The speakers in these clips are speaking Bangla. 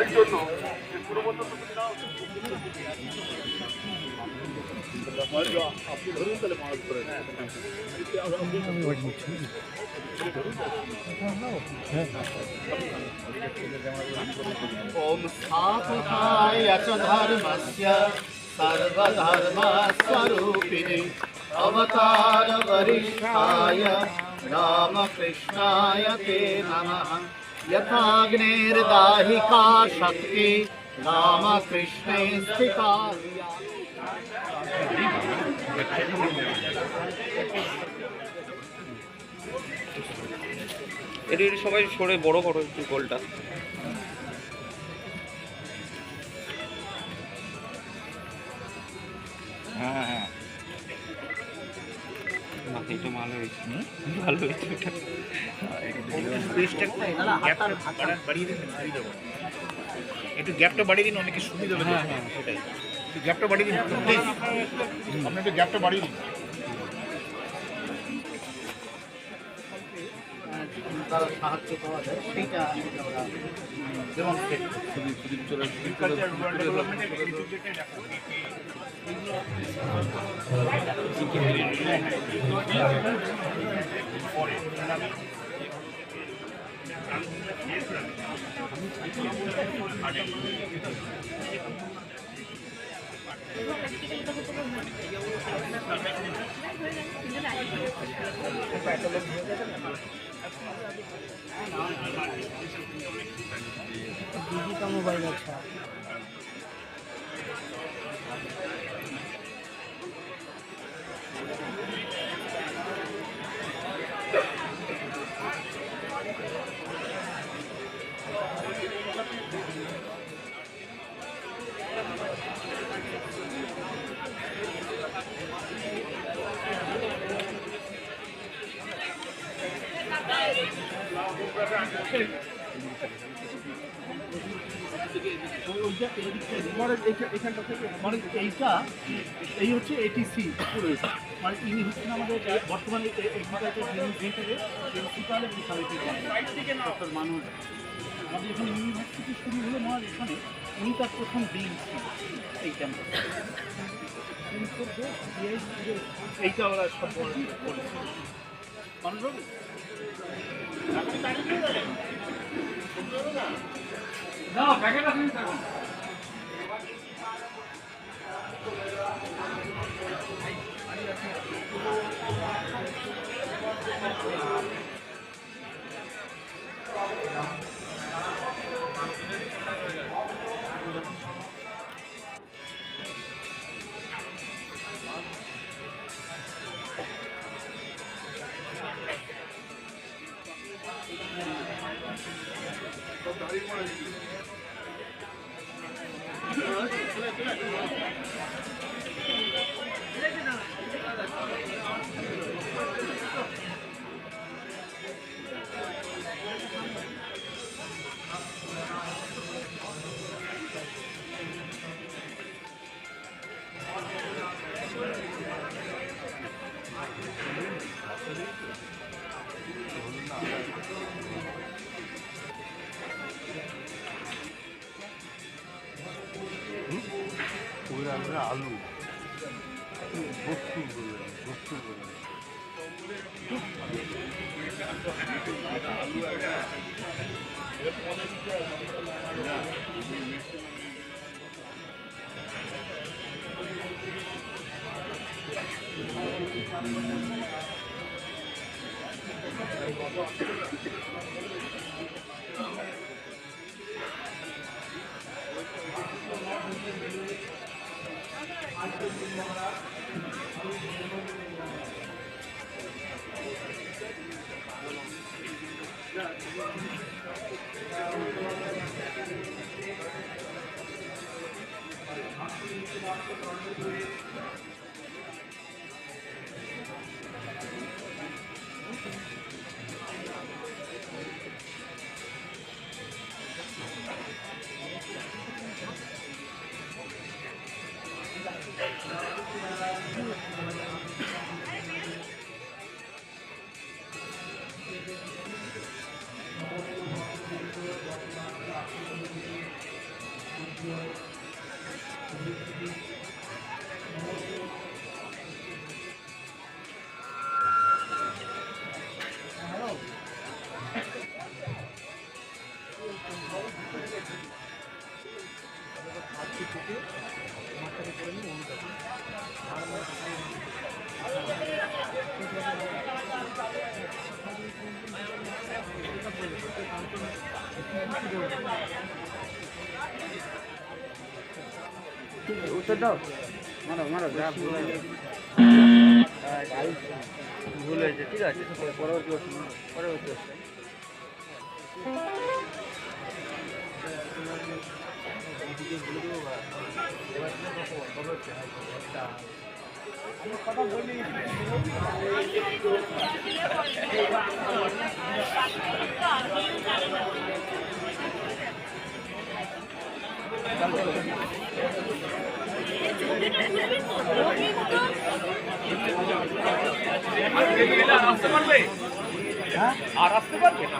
এইবারের জন্য পুরো বন্ধ তো নাও আপনি ধরুন তাহলে মাছ করে ॐ स्थापकाय च धर्मस्य सर्वधर्मस्वरूपिणे अवतारवरिष्ठाय रामकृष्णाय ते नमः यथाग्नेर्दाहिका शक्ति रामकृष्णे स्थिता এটা একটু সবাই সরে বড় করো একটু গোলটা হয়েছে ভালো একটু গ্যাপটা বাড়িয়ে দিন অনেকে সুবিধা হবে হ্যাঁ সেটাই গ্যাপটা বাড়িয়ে দিন প্লিজ আপনি একটু গ্যাপটা বাড়িয়ে দিন সাহায্য পাওয়া যায় সেইটা আমরা I'm going to go এইটা এই হচ্ছে এটিসি মানে ইনি হচ্ছেন আমাদের বর্তমানে এগ্রিকালচার ডিপার্টমেন্টের প্রিন্সিপাল এবং ডক্টর মানুষ। আমাদের যখন ইউনিভার্সিটি শুরু হলো আমার এখানে উনি তার প্রথম ছিল এই ক্যাম্পাসে এইটা ওরা সব মানুষবাবু না প্যাকেট আছে আমরা আলু বস্তু বলে বস্তু উত্তর দাও মারো মারো যা ভুল ভুল হয়েছে ঠিক আছে পরবর্তী প্রশ্ন পরবর্তী প্রশ্ন আর আসতে পারবে না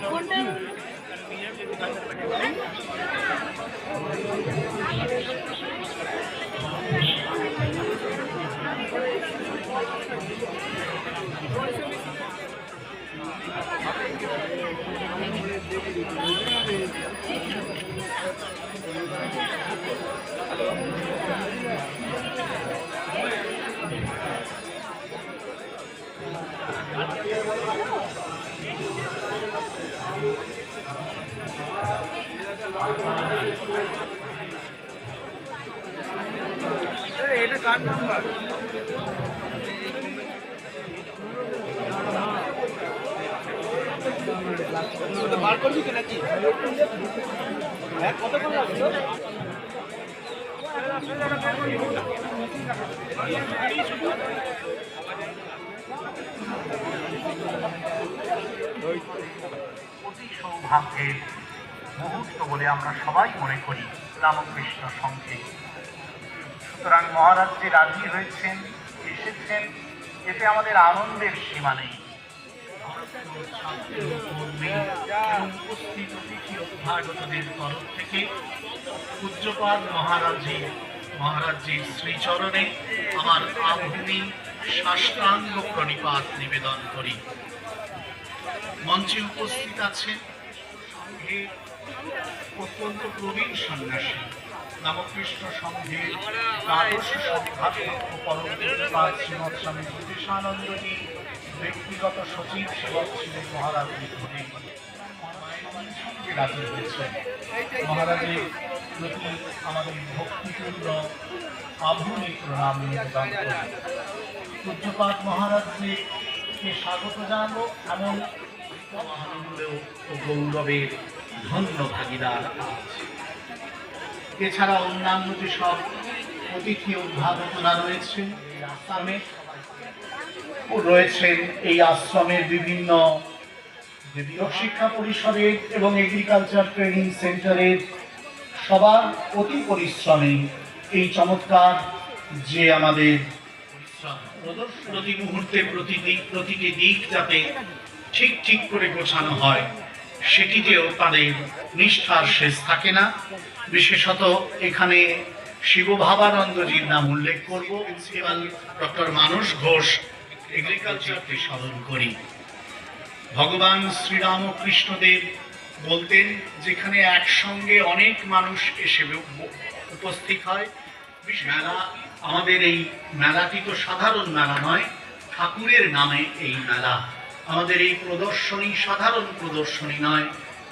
এটা কার নাম্বার বার করবি তো নাকি? হ্যাঁ কতক্ষণ লাগবে? অতি সৌভাগ্যের মুহূর্ত বলে আমরা সবাই মনে করি রামকৃষ্ণ সঙ্গে। সুতরাং মহারাজ যে রাজি হয়েছেন, এসেছেন, এতে আমাদের আনন্দের সীমা নেই। উপস্থিত অতিথি অভ্যাগতদের তরফ থেকে পূজ্যপাদ মহারাজী মহারাজজির শ্রীচরণে আমার আভূমি সাষ্টাঙ্গ প্রণিপাত নিবেদন করি। মঞ্চে উপস্থিত আছেন সংঘের অত্যন্ত প্রবীণ সন্ন্যাসী রামকৃষ্ণ শ্রীমৎ স্বামী জ্যোতিষানন্দজি, ব্যক্তিগত সচিব সেবক ছিলেন মহারাজ সঙ্গে মহারাজের প্রতি আমাদের ভক্তিপূর্ণ আধুনিক প্রণাম মহারাজকে স্বাগত গৌরবের ধন্য ভাগিদার এছাড়া অন্যান্য যেসব অতিথি উদ্ভাবকরা আশ্রমে ও রয়েছেন এই আশ্রমের বিভিন্ন শিক্ষা পরিষদের এবং এগ্রিকালচার ট্রেনিং সেন্টারের সবার অতি পরিশ্রমে এই চমৎকার যে আমাদের প্রতি মুহূর্তে প্রতি দিক প্রতিটি দিক যাতে ঠিক ঠিক করে গোছানো হয়, সেটিতেও তাদের নিষ্ঠার শেষ থাকে না। বিশেষত এখানে শিবভাবানন্দজির নাম উল্লেখ করব ডক্টর মানস ঘোষ এগ্রিকালচারকে স্মরণ করি। ভগবান শ্রীরামকৃষ্ণদেব বলতেন যেখানে একসঙ্গে অনেক মানুষ এসে উপস্থিত হয়। মেলা, আমাদের এই মেলাটি তো সাধারণ মেলা নয়, ঠাকুরের নামে এই মেলা। আমাদের এই প্রদর্শনী সাধারণ প্রদর্শনী নয়,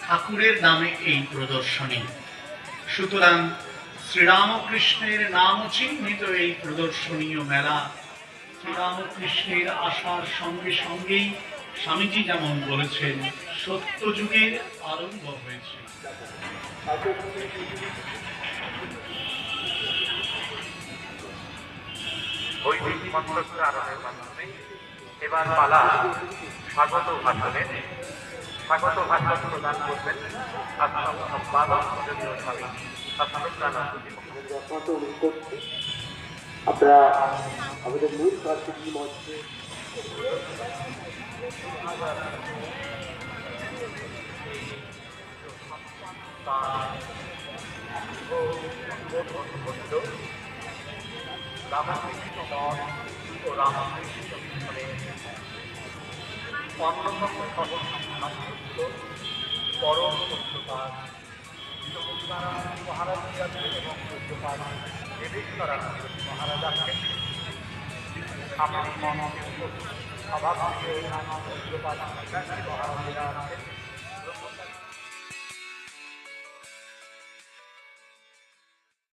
ঠাকুরের নামে এই প্রদর্শনী। সুতরাং শ্রীরামকৃষ্ণের নাম চিহ্নিত এই প্রদর্শনীয় মেলা, শ্রীরামকৃষ্ণের আসার সঙ্গে সঙ্গেই স্বামীজি যেমন বলেছেন সত্য যুগের আরম্ভ হয়েছে। বৈদিক মন্ত্রোচ্চারণের মাধ্যমে এবার পালা স্বাগত ভাষণের স্বাগত ভাষণ প্রদান করবেন সম্পাদক আমরা আমাদের মূল কার্যক্রম মঞ্চে রামকৃষ্ণ মঠ ও রামকৃষ্ণ মিশনের অন্যতম সদস্য পরম সত্যপাঠ মহারাজ এবং সত্যপাঠ দেবেশ্বরানন্দ মহারাজ আছেন আপনি মনকে স্বভাব মহারাজেরা আছেন